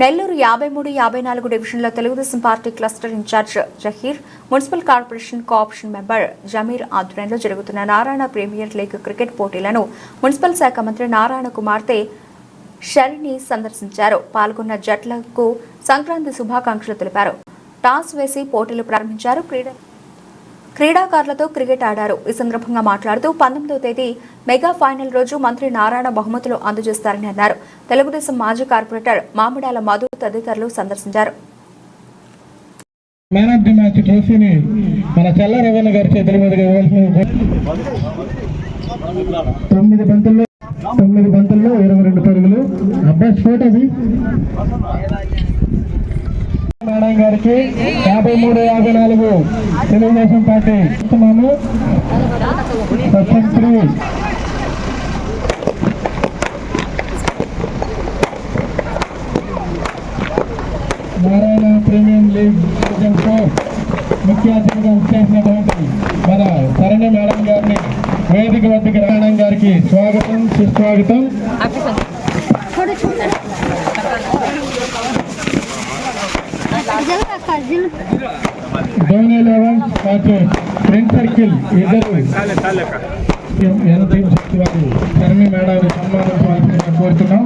నెల్లూరు యాభై మూడు యాభై నాలుగు డివిజన్లో Telugu Desam party cluster incharge Zaheer municipal corporation co-option member Jameer ఆధ్వర్యంలో జరుగుతున్న నారాయణ ప్రీమియర్ లీగ్ క్రికెట్ పోటీలను మున్సిపల్ శాఖ మంత్రి నారాయణ కుమార్తె షరిని సందర్శించారు. పాల్గొన్న జట్లకు సంక్రాంతి శుభాకాంక్షలు తెలిపారు. టాస్ వేసి పోటీలు ప్రారంభించారు క్రీడ క్రీడాకారులతో క్రికెట్ ఆడారు. ఈ సందర్భంగా మాట్లాడుతూ పంతొమ్మిదో తేదీ మెగా ఫైనల్ రోజు మంత్రి నారాయణ బహుమతులు అందజేస్తారని అన్నారు. తెలుగుదేశం మాజీ కార్పొరేటర్ మామిడాల మధు తదితరులు సందర్శించారు. మ్యాన్ ఆఫ్ ది మ్యాచ్ ట్రోఫీని మన చల్ల రవణ గారి చేతుల మీదుగా తొమ్మిది బంతుల్లో తొమ్మిది బంతుల్లో ఇరవై రెండు పరుగులు. అబ్బాస్ ఫోటోది నారాయణ గారికి యాభై మూడు యాభై నాలుగు తెలుగుదేశం పార్టీ ఇస్తున్నాము section three Narayana premium league ముఖ్య అతిథిగా వచ్చేసినటువంటి మన సరణి మేడం గారిని వేదిక వద్దకు రావడం గారికి స్వాగతం సుస్వాగతం. ధోని లెవెన్ మరియు ఫ్రెండ్ సర్కిల్ ఇద్దరు ఎన్ టీం శక్తి వారు సరణి మేడాన్ని సన్మానించవలసిందిగా కోరుతున్నాం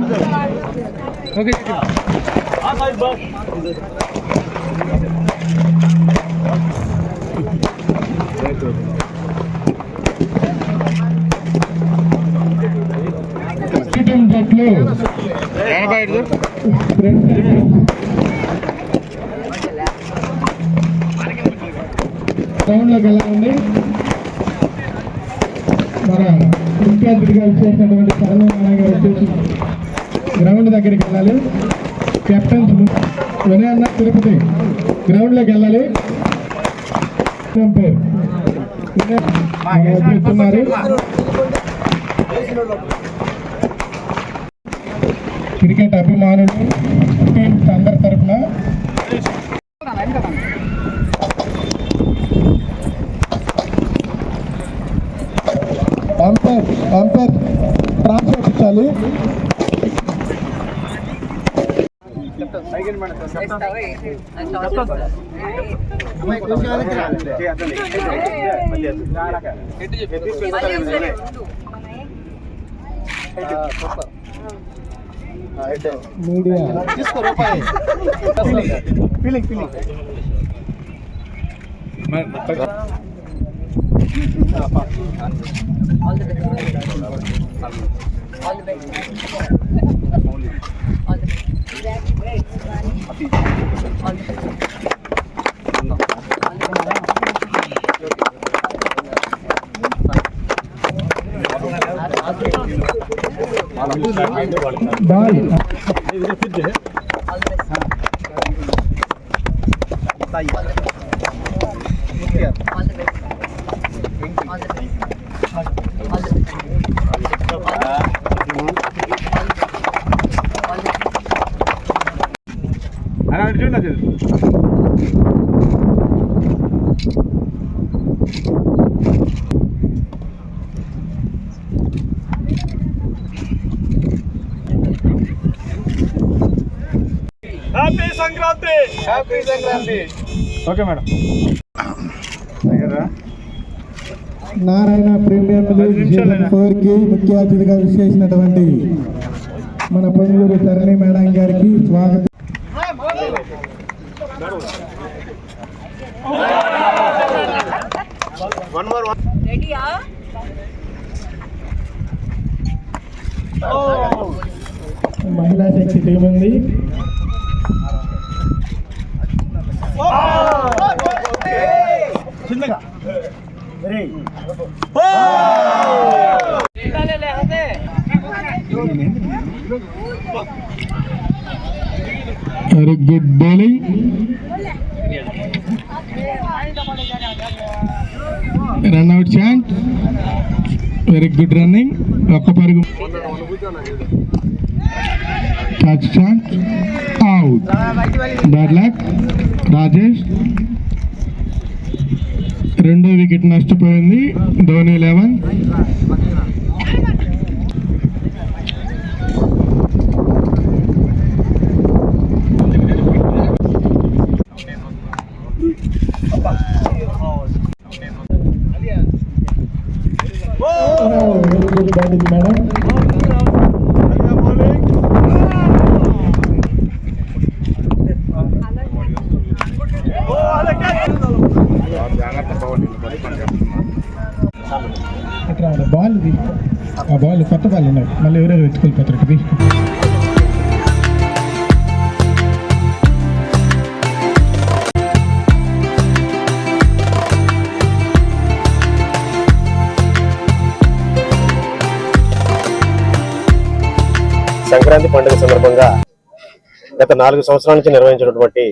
టీం జట్లు ఫ్రెండ్ సర్కిల్ మన ముఖ్య అతిథిగా వచ్చేసినటువంటి సరళనారాయణ గారు వచ్చేసి గ్రౌండ్ దగ్గరికి వెళ్ళాలి. కెప్టెన్స్ వినయన్న తిరుపతి గ్రౌండ్లోకి వెళ్ళాలి. పేరు. చూస్తున్నారు క్రికెట్ అభిమానులు టీమ్స్ అందరి తరఫున umpire transfer ఇచ్చాలి media. All the best. All the best. Only. All the best. All the best. बाल इधर फिर जो है ball happy Sankranti! Happy Sankranti. Okay madam. Narayana premium league season ఫోర్కి ముఖ్య అతిథిగా విచ్చేసినటువంటి మన పొంగూరు తరణి మేడం గారికి స్వాగతం. వన్ మోర్ వన్ రెడీయా మహిళా శక్తి టీం ఉంది. చిన్నగా. Very good bowling run out chance very good running ఒక్క పరుగు. Touch chance out bad luck Rajesh రెండో వికెట్ నష్టపోయింది. ధోని లెవెన్ అక్కడ బాల్ ఆ బాల్ కొత్త బాల్ ఉన్నాయి మళ్ళీ ఎవరెవరు ఎత్తుకెళ్ళిపోతారు సంక్రాంతి పండుగ సందర్భంగా గత నాలుగు సంవత్సరాల నుంచి నిర్వహించినటువంటి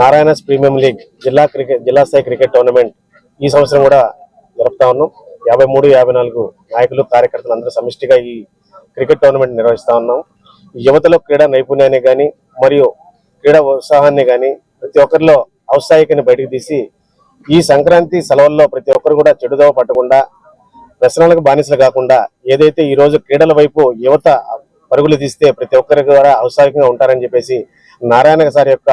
నారాయణస్ ప్రీమియం లీగ్ జిల్లా క్రికెట్ జిల్లా స్థాయి క్రికెట్ టోర్నమెంట్ ఈ సంవత్సరం కూడా జరుపుతా ఉన్నాం. యాభై మూడు యాభై నాలుగు నాయకులు కార్యకర్తలు అందరూ సమిష్టిగా ఈ క్రికెట్ టోర్నమెంట్ నిర్వహిస్తా ఉన్నాం. యువతలో క్రీడా నైపుణ్యాన్ని కానీ మరియు క్రీడా ఉత్సాహాన్ని కానీ ప్రతి ఒక్కరిలో ఔత్సాహికని బయటకు తీసి ఈ సంక్రాంతి సెలవుల్లో ప్రతి ఒక్కరు కూడా చెడుదవ పట్టకుండా వ్యసనాలకు బానిసలు కాకుండా ఏదైతే ఈ రోజు క్రీడల వైపు యువత పరుగులు తీస్తే ప్రతి ఒక్కరికి కూడా ఔత్సాహికంగా ఉంటారని చెప్పేసి నారాయణ సార్ యొక్క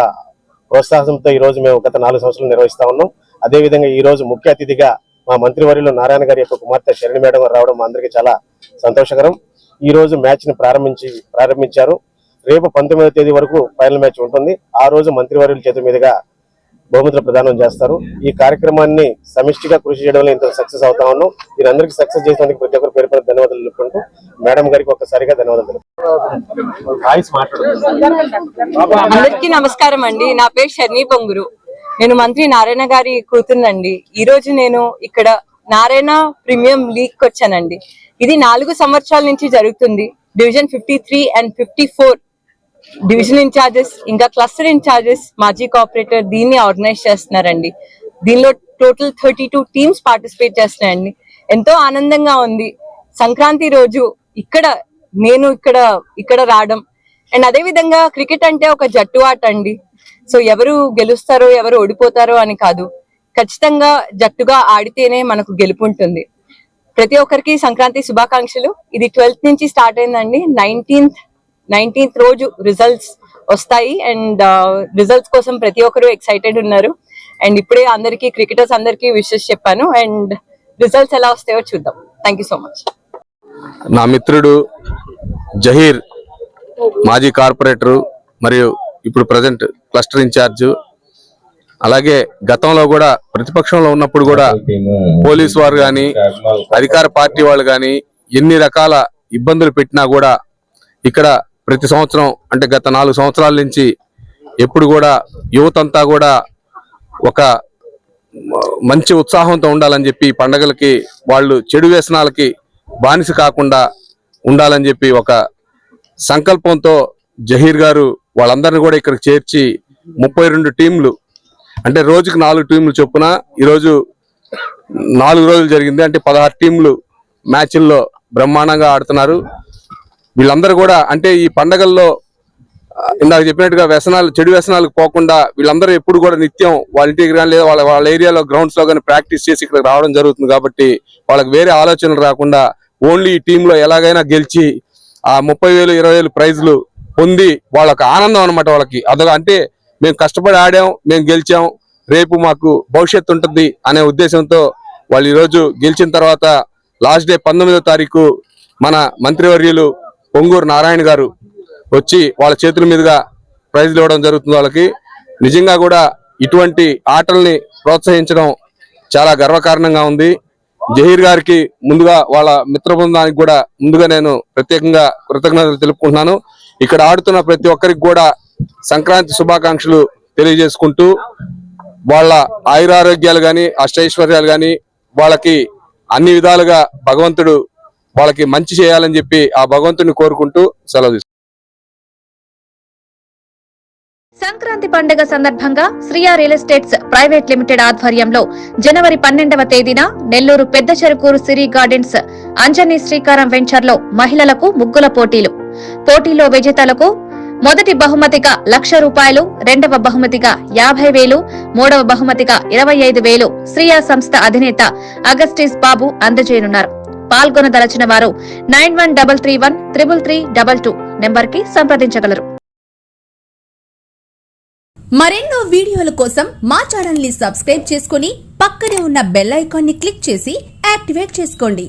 ప్రోత్సాహంతో ఈ రోజు మేము గత నాలుగు సంవత్సరాలు నిర్వహిస్తా ఉన్నాం. అదేవిధంగా ఈ రోజు ముఖ్య అతిథిగా మా మంత్రివర్యులు నారాయణ గారి యొక్క కుమార్తె శరణి మేడం రావడం మా అందరికీ చాలా సంతోషకరం. ఈ రోజు మ్యాచ్ని ప్రారంభించి ప్రారంభించారు. రేపు పంతొమ్మిదవ తేదీ వరకు ఫైనల్ మ్యాచ్ ఉంటుంది. ఆ రోజు మంత్రివర్యుల చేతుల మీదుగా బహుమతులు ప్రదానం చేస్తారు. ఈ కార్యక్రమాన్ని సమిష్టిగా కృషి చేయడంలో ఇంత సక్సెస్ అవుతా ఉన్నాం దీనందరికీ సక్సెస్ చేసినందుకు ప్రతి ఒక్కరు పేరు పేరు ధన్యవాదాలు తెలుపుకుంటూ మేడం గారికి ఒక్కసారిగా ధన్యవాదాలు అందరికీ నమస్కారం అండి. నా పేరు షర్ణి పొంగురు నేను మంత్రి నారాయణ గారి కూతురునండి. ఈ రోజు నేను ఇక్కడ నారాయణ ప్రీమియం లీగ్ వచ్చానండి ఇది నాలుగు సంవత్సరాల నుంచి జరుగుతుంది. Division fifty three and fifty four division incharges ఇంకా క్లస్టర్ ఇన్ఛార్జెస్ మాజీ కోఆపరేటర్ దీన్ని ఆర్గనైజ్ చేస్తున్నారండి. దీనిలో total thirty two teams participate చేస్తున్నాయండి. ఎంతో ఆనందంగా ఉంది. సంక్రాంతి రోజు ఇక్కడ నేను ఇక్కడ ఇక్కడ రావడం. అండ్ అదే విధంగా క్రికెట్ అంటే ఒక జట్టు ఆట అండి సో ఎవరు గెలుస్తారో ఎవరు ఓడిపోతారో అని కాదు. ఖచ్చితంగా జట్టుగా ఆడితేనే మనకు గెలుపు ఉంటుంది. ప్రతి ఒక్కరికి సంక్రాంతి శుభాకాంక్షలు. ఇది ట్వెల్త్ నుంచి స్టార్ట్ అయిందండి. నైన్టీన్త్ నైన్టీన్త్ రోజు రిజల్ట్స్ వస్తాయి. అండ్ రిజల్ట్స్ uh, కోసం ప్రతి ఒక్కరు ఎక్సైటెడ్ ఉన్నారు. అండ్ ఇప్పుడే అందరికి క్రికెటర్స్ అందరికి విషెస్ చెప్పాను. అండ్ రిజల్ట్స్ ఎలా వస్తాయో చూద్దాం. థ్యాంక్ యూ సో మచ్ నా మిత్రుడు జహీర్ మాజీ కార్పొరేటరు మరియు ఇప్పుడు ప్రజెంట్ క్లస్టర్ ఇన్ఛార్జ్ అలాగే గతంలో కూడా ప్రతిపక్షంలో ఉన్నప్పుడు కూడా పోలీసు వారు కానీ అధికార పార్టీ వాళ్ళు కానీ ఎన్ని రకాల ఇబ్బందులు పెట్టినా కూడా ఇక్కడ ప్రతి సంవత్సరం అంటే గత నాలుగు సంవత్సరాల నుంచి ఎప్పుడు కూడా యువతంతా కూడా ఒక మంచి ఉత్సాహంతో ఉండాలని చెప్పి పండగలకి వాళ్ళు చెడు వ్యసనాలకి బానిస కాకుండా ఉండాలని చెప్పి ఒక సంకల్పంతో జహీర్ గారు వాళ్ళందరినీ కూడా ఇక్కడికి చేర్చి ముప్పై రెండు టీంలు అంటే రోజుకి నాలుగు టీంలు చొప్పున ఈరోజు నాలుగు రోజులు జరిగింది. అంటే పదహారు టీంలు మ్యాచ్ల్లో బ్రహ్మాండంగా ఆడుతున్నారు. వీళ్ళందరూ కూడా అంటే ఈ పండగల్లో ఇందాక చెప్పినట్టుగా వ్యసనాలు చెడు వ్యసనాలకు పోకుండా వీళ్ళందరూ ఎప్పుడు కూడా నిత్యం వాళ్ళ ఇంటికి కానీ లేదా వాళ్ళ వాళ్ళ ఏరియాలో గ్రౌండ్స్లో కానీ ప్రాక్టీస్ చేసి ఇక్కడ రావడం జరుగుతుంది కాబట్టి వాళ్ళకి వేరే ఆలోచనలు రాకుండా ఓన్లీ ఈ టీంలో ఎలాగైనా గెలిచి ఆ ముప్పై వేలు ఇరవై వేలు ప్రైజ్లు పొంది వాళ్ళకి ఆనందం అనమాట వాళ్ళకి. అదొక అంటే మేము కష్టపడి ఆడాం మేము గెలిచాం రేపు మాకు భవిష్యత్తు ఉంటుంది అనే ఉద్దేశంతో వాళ్ళు ఈరోజు గెలిచిన తర్వాత లాస్ట్ డే పంతొమ్మిదో తారీఖు మన మంత్రివర్యులు పొంగూరు నారాయణ గారు వచ్చి వాళ్ళ చేతుల మీదుగా ప్రైజ్లు ఇవ్వడం జరుగుతుంది వాళ్ళకి. నిజంగా కూడా ఇటువంటి ఆటల్ని ప్రోత్సహించడం చాలా గర్వకారణంగా ఉంది. జహీర్ గారికి ముందుగా వాళ్ళ మిత్ర బృందానికి కూడా ముందుగా నేను ప్రత్యేకంగా కృతజ్ఞతలు తెలుపుకుంటున్నాను. ఇక్కడ ఆడుతున్న ప్రతి ఒక్కరికి కూడా సంక్రాంతి శుభాకాంక్షలు తెలియజేసుకుంటూ వాళ్ళ ఆయురారోగ్యాలు కానీ అష్టైశ్వర్యాలు కానీ వాళ్ళకి అన్ని విధాలుగా భగవంతుడు వాళ్ళకి మంచి చేయాలని చెప్పి ఆ భగవంతుని కోరుకుంటూ సెలవు సంక్రాంతి పండుగ సందర్భంగా Shriya real estates private limited ఆధ్వర్యంలో జనవరి పన్నెండవ తేదీన నెల్లూరు పెద్ద చెరుకూరు సిరి గార్డెన్స్ అంజనీ శ్రీకారం వెంచర్లో మహిళలకు ముగ్గుల పోటీలు. పోటీలో విజేతలకు మొదటి బహుమతిగా లక్ష రూపాయలు రెండవ బహుమతిగా యాభై వేలు మూడవ బహుమతిగా ఇరవై ఐదు వేలు శ్రీయా సంస్థ అధినేత అగస్టిస్ బాబు అందజేయనున్నారు. పాల్గొనదలచిన వారు nine one double three one triple three double two నెంబర్కి సంప్రదించగలరు. మరెన్నో వీడియోల కోసం మా ఛానల్ని సబ్స్క్రైబ్ చేసుకుని పక్కనే ఉన్న బెల్ ఐకాన్ని క్లిక్ చేసి యాక్టివేట్ చేసుకోండి.